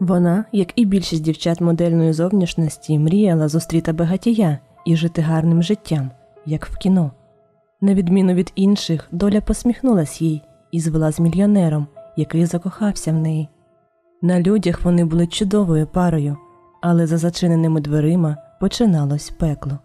Вона, як і більшість дівчат модельної зовнішності, мріяла зустріти багатія і жити гарним життям, як в кіно. На відміну від інших, доля посміхнулась їй і звела з мільйонером, який закохався в неї. На людях вони були чудовою парою, але за зачиненими дверима починалось пекло.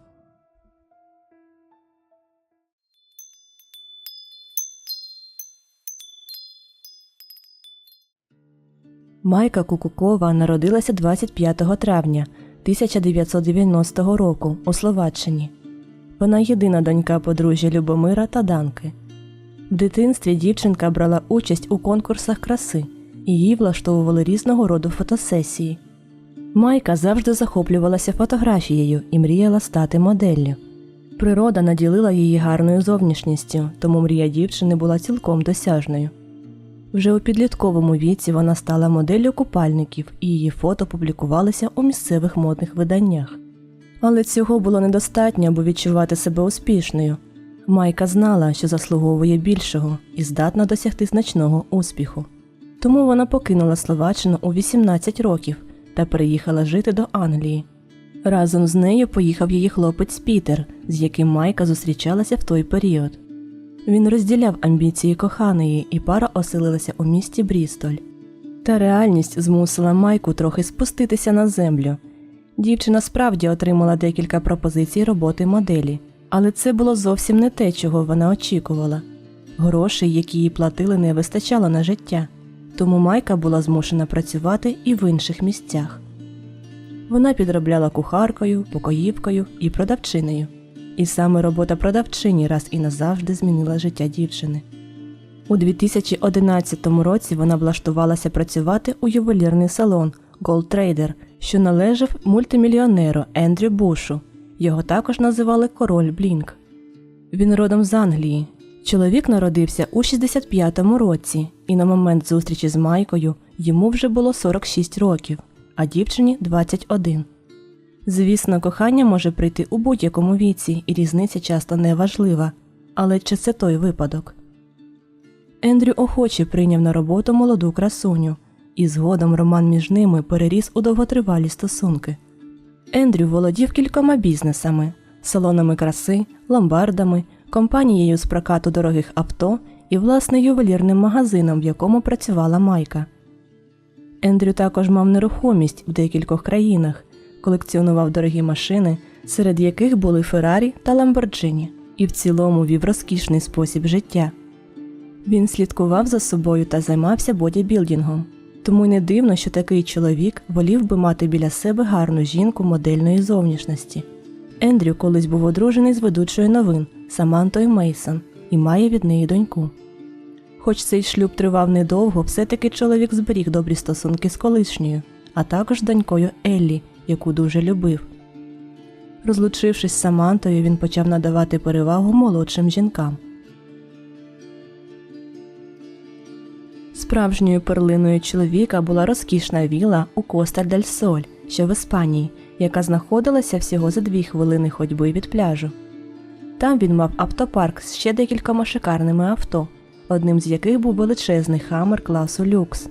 Майка Кукукова народилася 25 травня 1990 року у Словаччині. Вона єдина донька подружжя Любомира та Данки. В дитинстві дівчинка брала участь у конкурсах краси, і їй влаштовували різного роду фотосесії. Майка завжди захоплювалася фотографією і мріяла стати моделлю. Природа наділила її гарною зовнішністю, тому мрія дівчини була цілком досяжною. Вже у підлітковому віці вона стала моделлю купальників, і її фото публікувалися у місцевих модних виданнях. Але цього було недостатньо, аби відчувати себе успішною. Майка знала, що заслуговує більшого і здатна досягти значного успіху. Тому вона покинула Словаччину у 18 років та переїхала жити до Англії. Разом з нею поїхав її хлопець Пітер, з яким Майка зустрічалася в той період. Він розділяв амбіції коханої, і пара оселилася у місті Брістоль. Та реальність змусила Майку трохи спуститися на землю. Дівчина справді отримала декілька пропозицій роботи моделі, але це було зовсім не те, чого вона очікувала. Грошей, які їй платили, не вистачало на життя, тому Майка була змушена працювати і в інших місцях. Вона підробляла кухаркою, покоївкою і продавчинею. І саме робота продавчині раз і назавжди змінила життя дівчини. У 2011 році вона влаштувалася працювати у ювелірний салон Gold Trader, що належав мультимільйонеру Ендрю Бушу. Його також називали Король Блінк. Він родом з Англії. Чоловік народився у 65-му році, і на момент зустрічі з Майкою йому вже було 46 років, а дівчині 21. Звісно, кохання може прийти у будь-якому віці, і різниця часто не важлива. Але чи це той випадок? Ендрю охоче прийняв на роботу молоду красуню, і згодом роман між ними переріс у довготривалі стосунки. Ендрю володів кількома бізнесами салонами краси, ломбардами, компанією з прокату дорогих авто і власне ювелірним магазином, в якому працювала Майка. Ендрю також мав нерухомість в декількох країнах, колекціонував дорогі машини, серед яких були Феррарі та Ламборджині, і в цілому вів розкішний спосіб життя. Він слідкував за собою та займався бодібілдингом. Тому й не дивно, що такий чоловік волів би мати біля себе гарну жінку модельної зовнішності. Ендрю колись був одружений з ведучою новин Самантою Мейсон і має від неї доньку. Хоч цей шлюб тривав недовго, все-таки чоловік зберіг добрі стосунки з колишньою, а також донькою Еллі, яку дуже любив. Розлучившись з Самантою, він почав надавати перевагу молодшим жінкам. Справжньою перлиною чоловіка була розкішна віла у Костель дель Соль, що в Іспанії, яка знаходилася всього за дві хвилини ходьби від пляжу. Там він мав автопарк з ще декількома шикарними авто, одним з яких був величезний хамер класу люкс.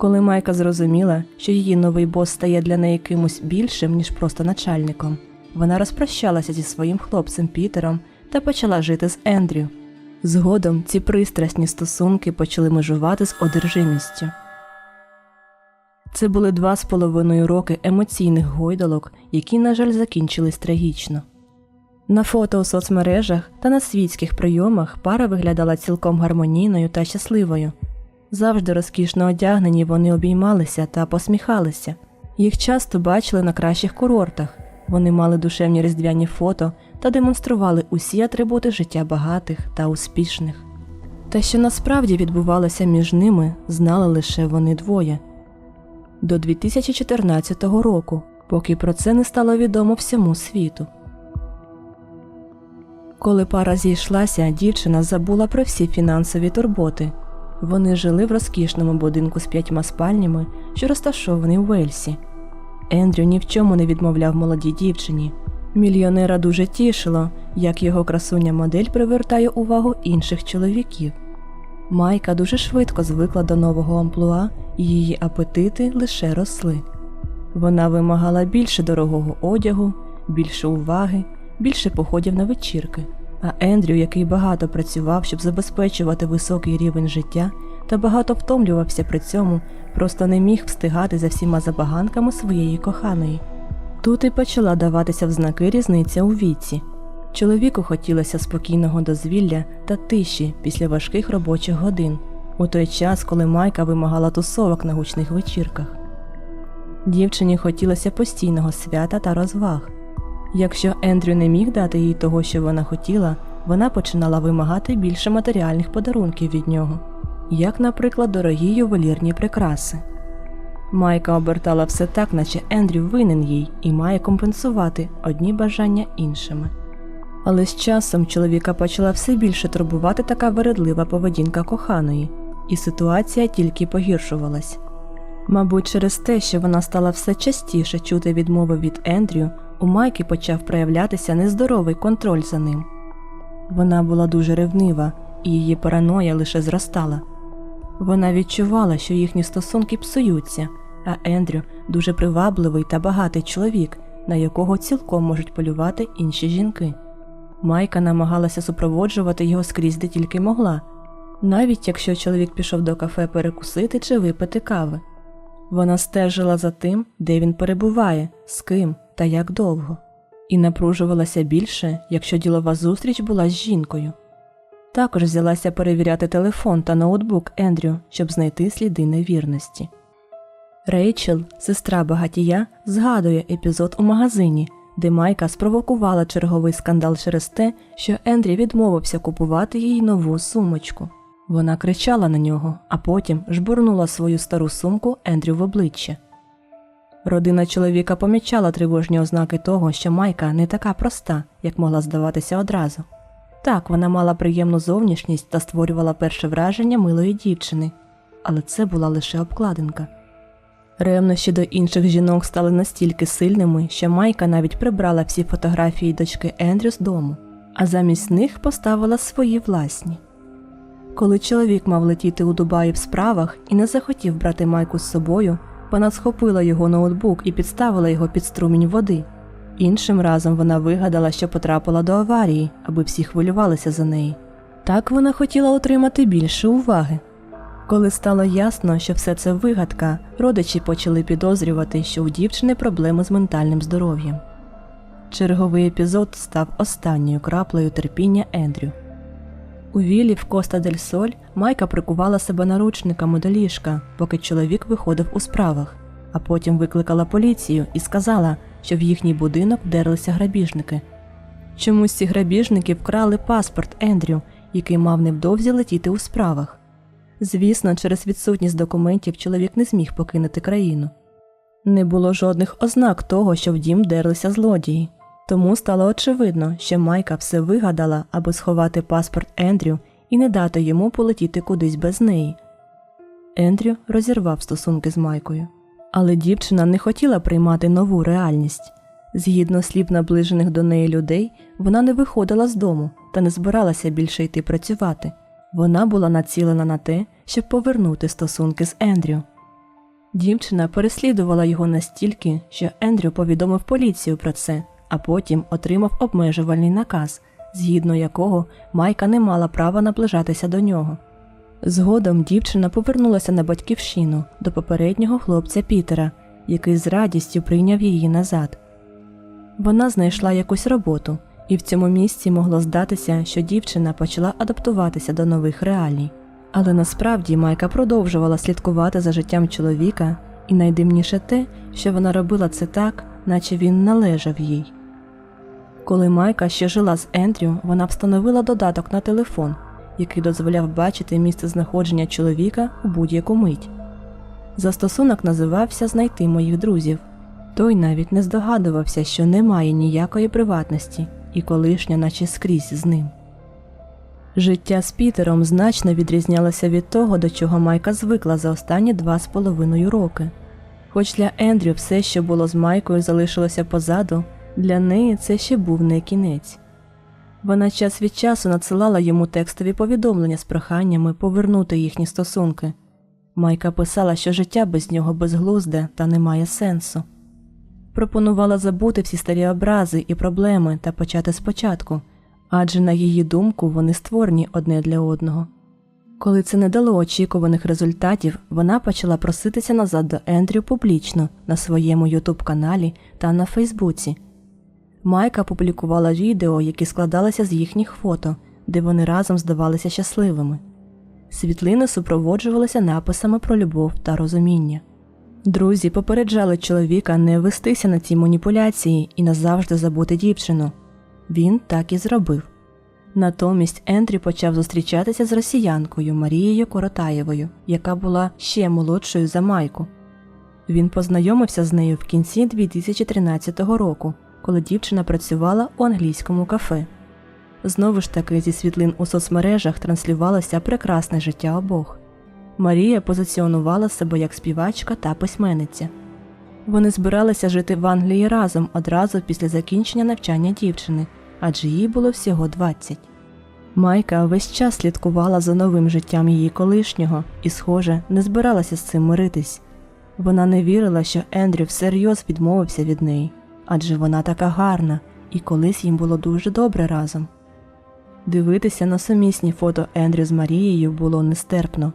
Коли Майка зрозуміла, що її новий бос стає для неї кимось більшим, ніж просто начальником, вона розпрощалася зі своїм хлопцем Пітером та почала жити з Ендрю. Згодом ці пристрасні стосунки почали межувати з одержимістю. Це були два з половиною роки емоційних гойдалок, які, на жаль, закінчились трагічно. На фото у соцмережах та на світських прийомах пара виглядала цілком гармонійною та щасливою. Завжди розкішно одягнені вони обіймалися та посміхалися. Їх часто бачили на кращих курортах. Вони мали душевні різдвяні фото та демонстрували усі атрибути життя багатих та успішних. Те, що насправді відбувалося між ними, знали лише вони двоє. До 2014 року, поки про це не стало відомо всьому світу. Коли пара зійшлася, дівчина забула про всі фінансові турботи. Вони жили в розкішному будинку з п'ятьма спальнями, що розташований у Вельсі. Ендрю ні в чому не відмовляв молодій дівчині. Мільйонера дуже тішило, як його красуня модель привертає увагу інших чоловіків. Майка дуже швидко звикла до нового амплуа, і її апетити лише росли. Вона вимагала більше дорогого одягу, більше уваги, більше походів на вечірки. А Ендрю, який багато працював, щоб забезпечувати високий рівень життя, та багато втомлювався при цьому, просто не міг встигати за всіма забаганками своєї коханої. Тут і почала даватися в знаки різниця у віці. Чоловіку хотілося спокійного дозвілля та тиші після важких робочих годин, у той час, коли Майка вимагала тусовок на гучних вечірках. Дівчині хотілося постійного свята та розваг. Якщо Ендрю не міг дати їй того, що вона хотіла, вона починала вимагати більше матеріальних подарунків від нього, як, наприклад, дорогі ювелірні прикраси. Майка обертала все так, наче Ендрю винен їй і має компенсувати одні бажання іншими. Але з часом чоловіка почала все більше турбувати така вередлива поведінка коханої, і ситуація тільки погіршувалась. Мабуть, через те, що вона стала все частіше чути відмови від Ендрю, у Майки почав проявлятися нездоровий контроль за ним. Вона була дуже ревнива, і її параноя лише зростала. Вона відчувала, що їхні стосунки псуються, а Ендрю дуже привабливий та багатий чоловік, на якого цілком можуть полювати інші жінки. Майка намагалася супроводжувати його скрізь де тільки могла, навіть якщо чоловік пішов до кафе перекусити чи випити кави. Вона стежила за тим, де він перебуває, з ким та як довго, і напружувалася більше, якщо ділова зустріч була з жінкою. Також взялася перевіряти телефон та ноутбук Ендрю, щоб знайти сліди невірності. Рейчел, сестра багатія, згадує епізод у магазині, де Майка спровокувала черговий скандал через те, що Ендрі відмовився купувати їй нову сумочку. Вона кричала на нього, а потім жбурнула свою стару сумку Ендрю в обличчя. Родина чоловіка помічала тривожні ознаки того, що Майка не така проста, як могла здаватися одразу. Так, вона мала приємну зовнішність та створювала перше враження милої дівчини, але це була лише обкладинка. Ревнощі до інших жінок стали настільки сильними, що Майка навіть прибрала всі фотографії дочки Ендрю з дому, а замість них поставила свої власні. Коли чоловік мав летіти у Дубаї в справах і не захотів брати Майку з собою, вона схопила його ноутбук і підставила його під струмінь води. Іншим разом вона вигадала, що потрапила до аварії, аби всі хвилювалися за неї. Так вона хотіла отримати більше уваги. Коли стало ясно, що все це вигадка, родичі почали підозрювати, що у дівчини проблеми з ментальним здоров'ям. Черговий епізод став останньою краплею терпіння Ендрю. У вілі в Коста дель Соль Майка прикувала себе наручниками до ліжка, поки чоловік виходив у справах, а потім викликала поліцію і сказала, що в їхній будинок вдерлися грабіжники. Чомусь ці грабіжники вкрали паспорт Ендрю, який мав невдовзі летіти у справах. Звісно, через відсутність документів чоловік не зміг покинути країну. Не було жодних ознак того, що в дім вдерлися злодії, тому стало очевидно, що Майка все вигадала, аби сховати паспорт Ендрю і не дати йому полетіти кудись без неї. Ендрю розірвав стосунки з Майкою, але дівчина не хотіла приймати нову реальність. Згідно слів наближених до неї людей, вона не виходила з дому та не збиралася більше йти працювати. Вона була націлена на те, щоб повернути стосунки з Ендрю. Дівчина переслідувала його настільки, що Ендрю повідомив поліцію про це, а потім отримав обмежувальний наказ, згідно якого Майка не мала права наближатися до нього. Згодом дівчина повернулася на батьківщину до попереднього хлопця Пітера, який з радістю прийняв її назад. Вона знайшла якусь роботу, і в цьому місці могло здатися, що дівчина почала адаптуватися до нових реалій. Але насправді Майка продовжувала слідкувати за життям чоловіка, і найдивніше те, що вона робила це так, наче він належав їй. Коли Майка ще жила з Ендрю, вона встановила додаток на телефон, який дозволяв бачити місце знаходження чоловіка у будь-яку мить. Застосунок називався Знайти моїх друзів. Той навіть не здогадувався, що немає ніякої приватності, і колишня, наче скрізь з ним. Життя з Пітером значно відрізнялося від того, до чого Майка звикла за останні два з половиною роки. Хоч для Ендрю все, що було з Майкою, залишилося позаду, для неї це ще був не кінець. Вона час від часу надсилала йому текстові повідомлення з проханнями повернути їхні стосунки. Майка писала, що життя без нього безглузде та не має сенсу. Пропонувала забути всі старі образи і проблеми та почати спочатку, адже, на її думку, вони створені одне для одного. Коли це не дало очікуваних результатів, вона почала проситися назад до Ендрю публічно на своєму ютуб каналі та на Фейсбуці. Майка публікувала відео, які складалися з їхніх фото, де вони разом здавалися щасливими. Світлини супроводжувалися написами про любов та розуміння. Друзі попереджали чоловіка не вестися на ці маніпуляції і назавжди забути дівчину. Він так і зробив. Натомість Ендрю почав зустрічатися з росіянкою Марією Коротаєвою, яка була ще молодшою за Майку. Він познайомився з нею в кінці 2013 року, коли дівчина працювала у англійському кафе. Знову ж таки, зі світлин у соцмережах транслювалося прекрасне життя обох. Марія позиціонувала себе як співачка та письменниця. Вони збиралися жити в Англії разом одразу після закінчення навчання дівчини, адже їй було всього 20. Майка весь час слідкувала за новим життям її колишнього і, схоже, не збиралася з цим миритись. Вона не вірила, що Ендрю всерйоз відмовився від неї, адже вона така гарна, і колись їм було дуже добре разом. Дивитися на сумісні фото Ендрю з Марією було нестерпно.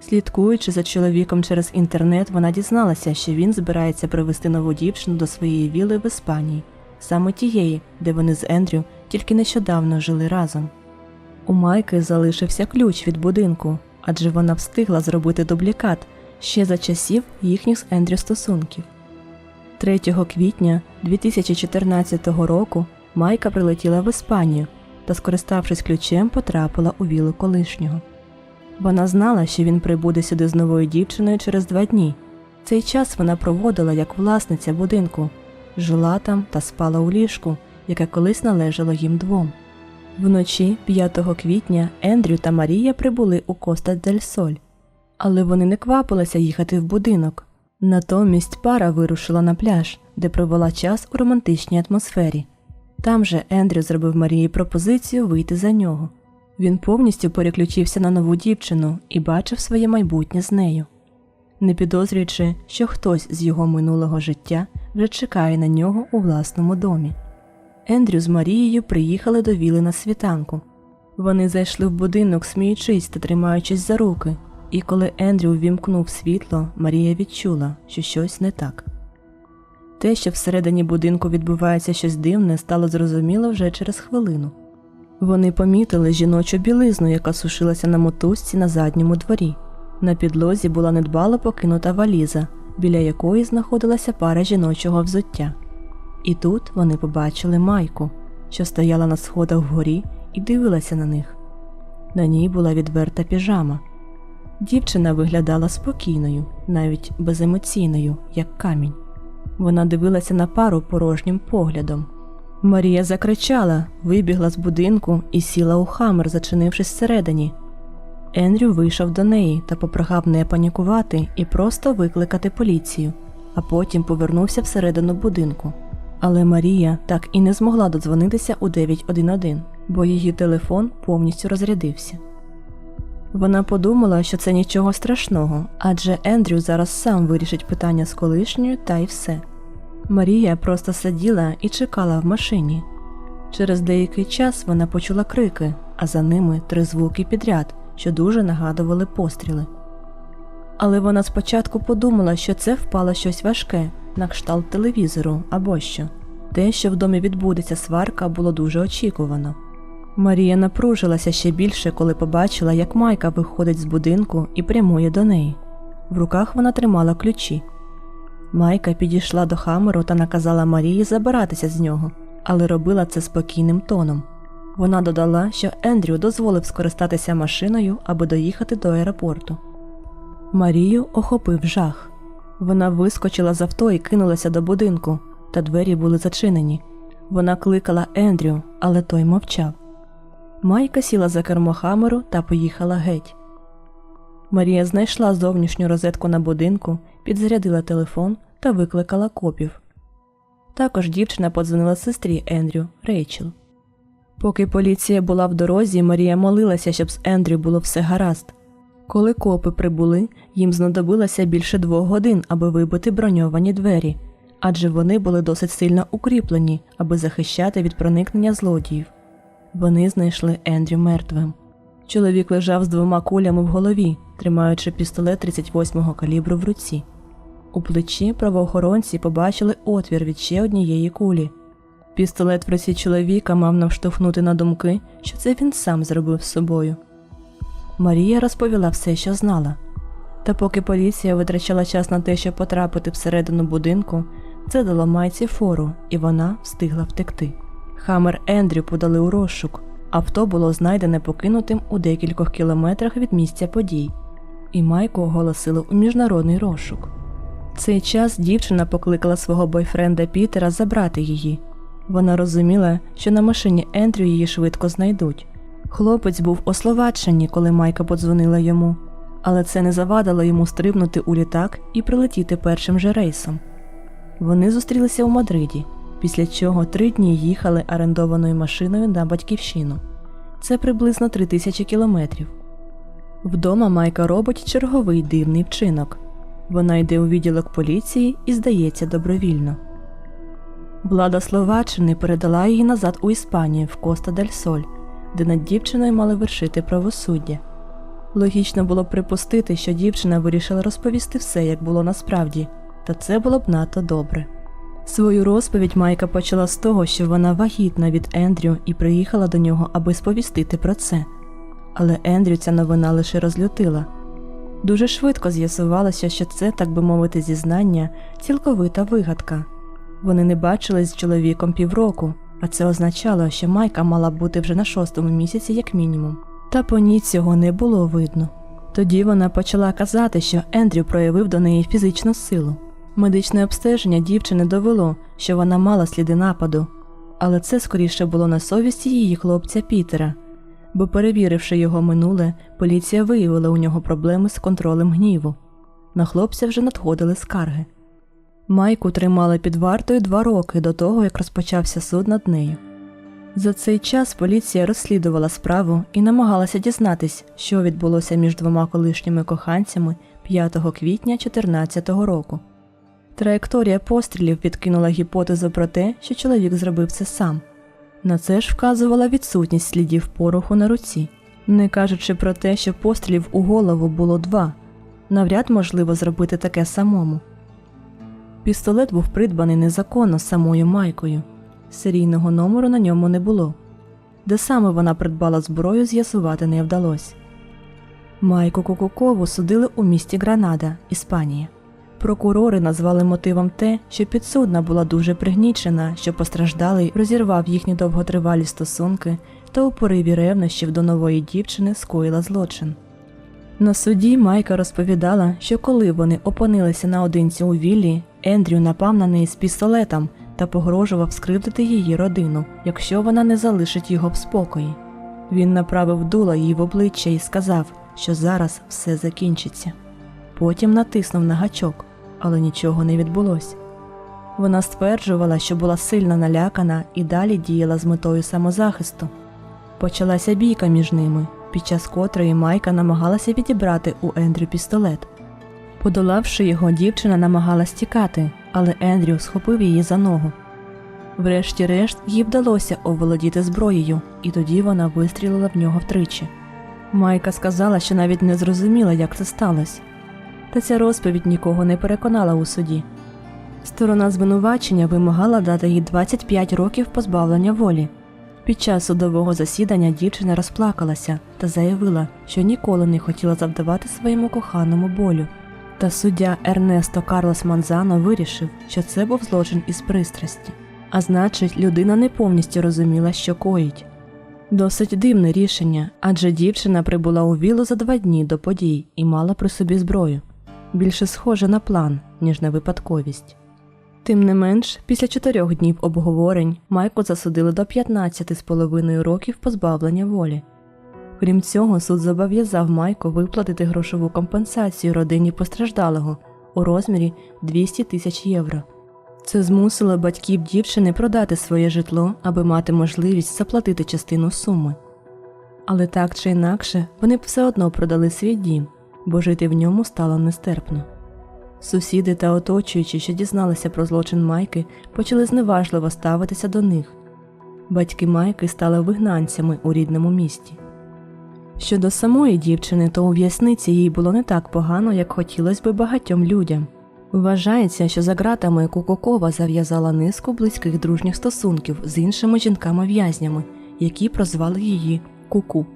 Слідкуючи за чоловіком через інтернет, вона дізналася, що він збирається привезти нову дівчину до своєї віли в Іспанії, саме тієї, де вони з Ендрю тільки нещодавно жили разом. У Майки залишився ключ від будинку, адже вона встигла зробити дублікат ще за часів їхніх з Ендрю стосунків. 3 квітня 2014 року Майка прилетіла в Іспанію та, скориставшись ключем, потрапила у вілу колишнього. Вона знала, що він прибуде сюди з новою дівчиною через два дні. Цей час вона проводила як власниця будинку, жила там та спала у ліжку, яке колись належало їм двом. Вночі 5 квітня Ендрю та Марія прибули у Коста дель Соль, але вони не квапилися їхати в будинок. Натомість пара вирушила на пляж, де провела час у романтичній атмосфері. Там же Ендрю зробив Марії пропозицію вийти за нього. Він повністю переключився на нову дівчину і бачив своє майбутнє з нею, не підозрюючи, що хтось з його минулого життя вже чекає на нього у власному домі. Ендрю з Марією приїхали до віли на світанку. Вони зайшли в будинок, сміючись та тримаючись за руки, і коли Ендрю ввімкнув світло, Марія відчула, що щось не так. Те, що всередині будинку відбувається щось дивне, стало зрозуміло вже через хвилину. Вони помітили жіночу білизну, яка сушилася на мотузці на задньому дворі. На підлозі була недбало покинута валіза, біля якої знаходилася пара жіночого взуття. І тут вони побачили майку, що стояла на сходах вгорі і дивилася на них. На ній була відверта піжама. Дівчина виглядала спокійною, навіть беземоційною, як камінь. Вона дивилася на пару порожнім поглядом. Марія закричала, вибігла з будинку і сіла у хамер, зачинившись всередині. Ендрю вийшов до неї та попрохав не панікувати і просто викликати поліцію, а потім повернувся всередину будинку. Але Марія так і не змогла додзвонитися у 911, бо її телефон повністю розрядився. Вона подумала, що це нічого страшного, адже Ендрю зараз сам вирішить питання з колишньою та й все. Марія просто сиділа і чекала в машині. Через деякий час вона почула крики, а за ними три звуки підряд, що дуже нагадували постріли. Але вона спочатку подумала, що це впало щось важке, на кшталт телевізору або що. Те, що в домі відбудеться сварка, було дуже очікувано. Марія напружилася ще більше, коли побачила, як Майка виходить з будинку і прямує до неї. В руках вона тримала ключі. Майка підійшла до хамеру та наказала Марії забиратися з нього, але робила це спокійним тоном. Вона додала, що Ендрю дозволив скористатися машиною, аби доїхати до аеропорту. Марію охопив жах. Вона вискочила з авто і кинулася до будинку, та двері були зачинені. Вона кликала Ендрю, але той мовчав. Майка сіла за кермо хамеру та поїхала геть. Марія знайшла зовнішню розетку на будинку, підзарядила телефон та викликала копів. Також дівчина подзвонила сестрі Ендрю Рейчел. Поки поліція була в дорозі, Марія молилася, щоб з Ендрю було все гаразд. Коли копи прибули, їм знадобилося більше двох годин, аби вибити броньовані двері, адже вони були досить сильно укріплені, аби захищати від проникнення злодіїв. Вони знайшли Ендрю мертвим. Чоловік лежав з двома кулями в голові, тримаючи пістолет 38-го калібру в руці. У плечі правоохоронці побачили отвір від ще однієї кулі. Пістолет в руці чоловіка мав навштовхнути на думки, що це він сам зробив з собою. Марія розповіла все, що знала. Та поки поліція витрачала час на те, щоб потрапити всередину будинку, це дало майці фору, і вона встигла втекти. Хамер Ендрю подали у розшук. Авто було знайдене покинутим у декількох кілометрах від місця подій, і Майку оголосили у міжнародний розшук. Цей час дівчина покликала свого бойфренда Пітера забрати її. Вона розуміла, що на машині Ендрю її швидко знайдуть. Хлопець був у Словаччині, коли Майка подзвонила йому, але це не завадило йому стрибнути у літак і прилетіти першим же рейсом. Вони зустрілися у Мадриді, після чого три дні їхали орендованою машиною на батьківщину. Це приблизно три тисячі кілометрів. Вдома Майка робить черговий дивний вчинок. Вона йде у відділок поліції і здається добровільно. Влада Словаччини передала її назад у Іспанію в Коста дель Соль, де над дівчиною мали вершити правосуддя. Логічно було б припустити, що дівчина вирішила розповісти все, як було насправді, та це було б надто добре. Свою розповідь Майка почала з того, що вона вагітна від Ендрю і приїхала до нього, аби сповістити про це. Але Ендрю ця новина лише розлютила. Дуже швидко з'ясувалося, що це, так би мовити, зізнання цілковита вигадка. Вони не бачились з чоловіком півроку, а це означало, що Майка мала бути вже на шостому місяці, як мінімум. Та по ній цього не було видно. Тоді вона почала казати, що Ендрю проявив до неї фізичну силу. Медичне обстеження дівчини довело, що вона мала сліди нападу, але це скоріше було на совісті її хлопця Пітера, бо, перевіривши його минуле, поліція виявила у нього проблеми з контролем гніву. На хлопця вже надходили скарги. Майку тримали під вартою два роки до того, як розпочався суд над нею. За цей час поліція розслідувала справу і намагалася дізнатись, що відбулося між двома колишніми коханцями 5 квітня 2014 року. Траєкторія пострілів підкинула гіпотезу про те, що чоловік зробив це сам. На це ж вказувала відсутність слідів пороху на руці, не кажучи про те, що пострілів у голову було два. Навряд можливо зробити таке самому. Пістолет був придбаний незаконно самою майкою. Серійного номеру на ньому не було. Де саме вона придбала зброю, з'ясувати не вдалося. Майку Кукукову судили у місті Гранада, Іспанія. Прокурори назвали мотивом те, що підсудна була дуже пригнічена, що постраждалий розірвав їхні довготривалі стосунки та у пориві ревнощів до нової дівчини скоїла злочин. На суді Майка розповідала, що коли вони опинилися наодинці у віллі, Ендрю напав на неї з пістолетом та погрожував скривдити її родину, якщо вона не залишить його в спокої. Він направив дуло їй в обличчя і сказав, що зараз все закінчиться. Потім натиснув на гачок, але нічого не відбулося. Вона стверджувала, що була сильно налякана і далі діяла з метою самозахисту. Почалася бійка між ними, під час котрої Майка намагалася відібрати у Ендрю пістолет. Подолавши його, дівчина намагалась тікати, але Ендрю схопив її за ногу. Врешті-решт, їй вдалося оволодіти зброєю, і тоді вона вистрілила в нього втричі. Майка сказала, що навіть не зрозуміла, як це сталося. Та ця розповідь нікого не переконала у суді. Сторона звинувачення вимагала дати їй 25 років позбавлення волі. Під час судового засідання дівчина розплакалася та заявила, що ніколи не хотіла завдавати своєму коханому болю. Та суддя Ернесто Карлос Манзано вирішив, що це був злочин із пристрасті, а значить, людина не повністю розуміла, що коїть. Досить дивне рішення, адже дівчина прибула у вілу за два дні до подій і мала при собі зброю. Більше схоже на план, ніж на випадковість. Тим не менш, після чотирьох днів обговорень Майку засудили до 15 з половиною років позбавлення волі. Крім цього, суд зобов'язав Майку виплатити грошову компенсацію родині постраждалого у розмірі 200 тисяч євро. Це змусило батьків дівчини продати своє житло, аби мати можливість заплатити частину суми. Але так чи інакше, вони все одно продали свій дім, бо жити в ньому стало нестерпно. Сусіди та оточуючі, що дізналися про злочин Майки, почали зневажливо ставитися до них. Батьки Майки стали вигнанцями у рідному місті. Щодо самої дівчини, то у в'язниці їй було не так погано, як хотілося би багатьом людям. Вважається, що за ґратами Кукокова зав'язала низку близьких дружніх стосунків з іншими жінками-в'язнями, які прозвали її Куку.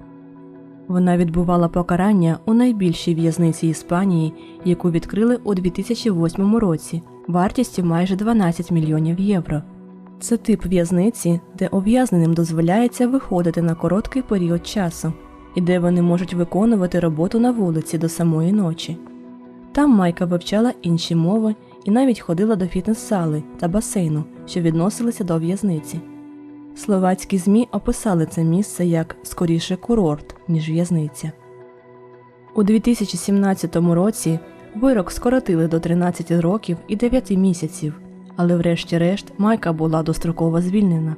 Вона відбувала покарання у найбільшій в'язниці Іспанії, яку відкрили у 2008 році, вартістю майже 12 мільйонів євро. Це тип в'язниці, де ув'язненим дозволяється виходити на короткий період часу і де вони можуть виконувати роботу на вулиці до самої ночі. Там Майка вивчала інші мови і навіть ходила до фітнес-зали та басейну, що відносилися до в'язниці. Словацькі ЗМІ описали це місце як скоріше курорт, ніж в'язниця. У 2017 році вирок скоротили до 13 років і 9 місяців, але врешті-решт Майка була достроково звільнена.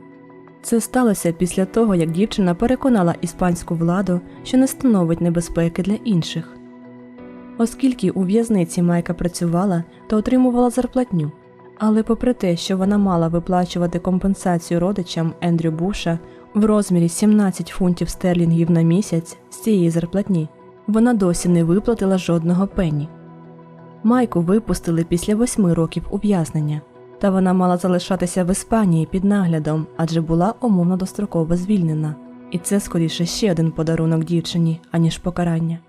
Це сталося після того, як дівчина переконала іспанську владу, що не становить небезпеки для інших. Оскільки у в'язниці Майка працювала, то отримувала зарплатню. Але попри те, що вона мала виплачувати компенсацію родичам Ендрю Буша в розмірі 17 фунтів стерлінгів на місяць з цієї зарплатні, вона досі не виплатила жодного пені. Майку випустили після восьми років ув'язнення, та вона мала залишатися в Іспанії під наглядом, адже була умовно достроково звільнена. І це скоріше ще один подарунок дівчині, аніж покарання.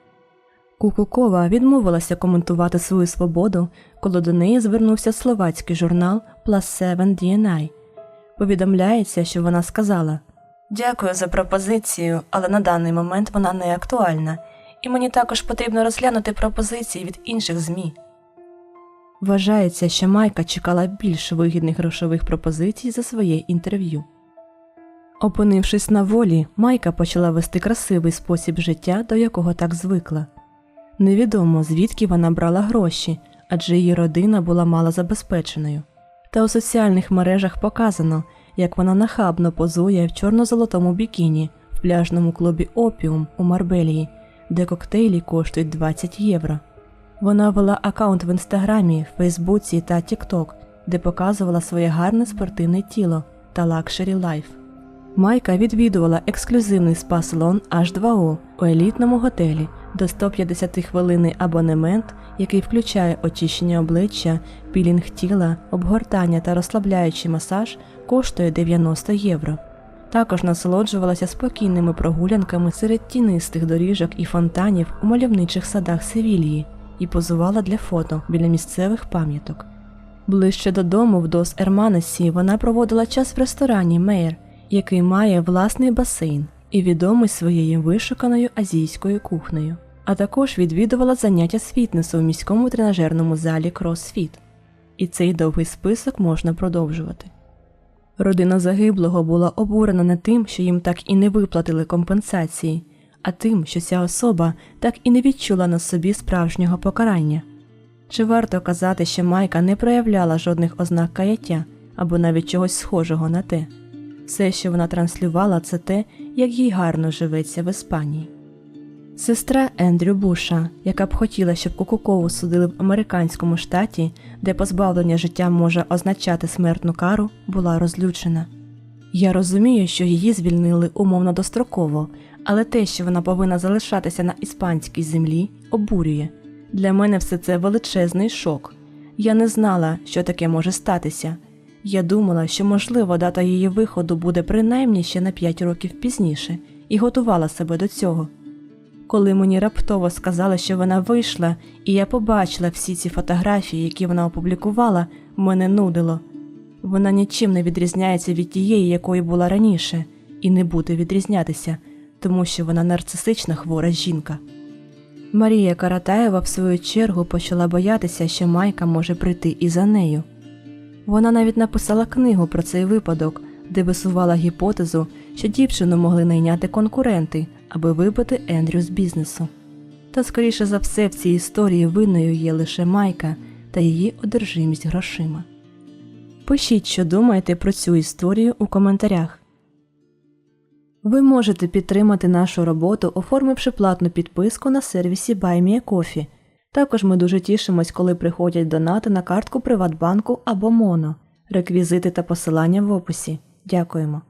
Кукукова відмовилася коментувати свою свободу, коли до неї звернувся словацький журнал Plus 7 DNA. Повідомляється, що вона сказала Дякую за пропозицію, але на даний момент вона не актуальна, і мені також потрібно розглянути пропозиції від інших ЗМІ. Вважається, що Майка чекала більш вигідних грошових пропозицій за своє інтерв'ю. Опинившись на волі, Майка почала вести красивий спосіб життя, до якого так звикла. Невідомо, звідки вона брала гроші, адже її родина була малозабезпеченою. Та у соціальних мережах показано, як вона нахабно позує в чорно-золотому бікіні в пляжному клубі Опіум у Марбелії, де коктейлі коштують 20 євро. Вона вела аккаунт в інстаграмі, Фейсбуці та Тікток, де показувала своє гарне спортивне тіло та лакшері лайф. Майка відвідувала ексклюзивний спа-салон H2O у елітному готелі до 150 хвилини абонемент, який включає очищення обличчя, пілінг тіла, обгортання та розслабляючий масаж, коштує 90 євро. Також насолоджувалася спокійними прогулянками серед тінистих доріжок і фонтанів у мальовничих садах Севільї і позувала для фото біля місцевих пам'яток. Ближче додому, в Дос Ерманесі, вона проводила час в ресторані Мейер, який має власний басейн і відомий своєю вишуканою азійською кухнею, а також відвідувала заняття з фітнесу в міському тренажерному залі CrossFit. І цей довгий список можна продовжувати. Родина загиблого була обурена не тим, що їм так і не виплатили компенсації, а тим, що ця особа так і не відчула на собі справжнього покарання. Чи варто казати, що Майка не проявляла жодних ознак каяття або навіть чогось схожого на те? Все, що вона транслювала, це те, як їй гарно живеться в Іспанії. Сестра Ендрю Буша, яка б хотіла, щоб Кукукову судили в американському штаті, де позбавлення життя може означати смертну кару, була розлючена. Я розумію, що її звільнили умовно достроково, але те, що вона повинна залишатися на іспанській землі, обурює. Для мене все це величезний шок. Я не знала, що таке може статися. Я думала, що, можливо, дата її виходу буде принаймні ще на 5 років пізніше, і готувала себе до цього. Коли мені раптово сказали, що вона вийшла, і я побачила всі ці фотографії, які вона опублікувала, мене нудило. Вона нічим не відрізняється від тієї, якою була раніше, і не буде відрізнятися, тому що вона нарцисична хвора жінка. Марія Каратаєва, в свою чергу, почала боятися, що Майка може прийти і за нею. Вона навіть написала книгу про цей випадок, де висувала гіпотезу, що дівчину могли найняти конкуренти, аби вибити Ендрю з бізнесу. Та, скоріше за все, в цій історії винною є лише Майка та її одержимість грошима. Пишіть, що думаєте про цю історію у коментарях. Ви можете підтримати нашу роботу, оформивши платну підписку на сервісі BuyMeACoffee. Також ми дуже тішимось, коли приходять донати на картку Приватбанку або Моно. Реквізити та посилання в описі. Дякуємо.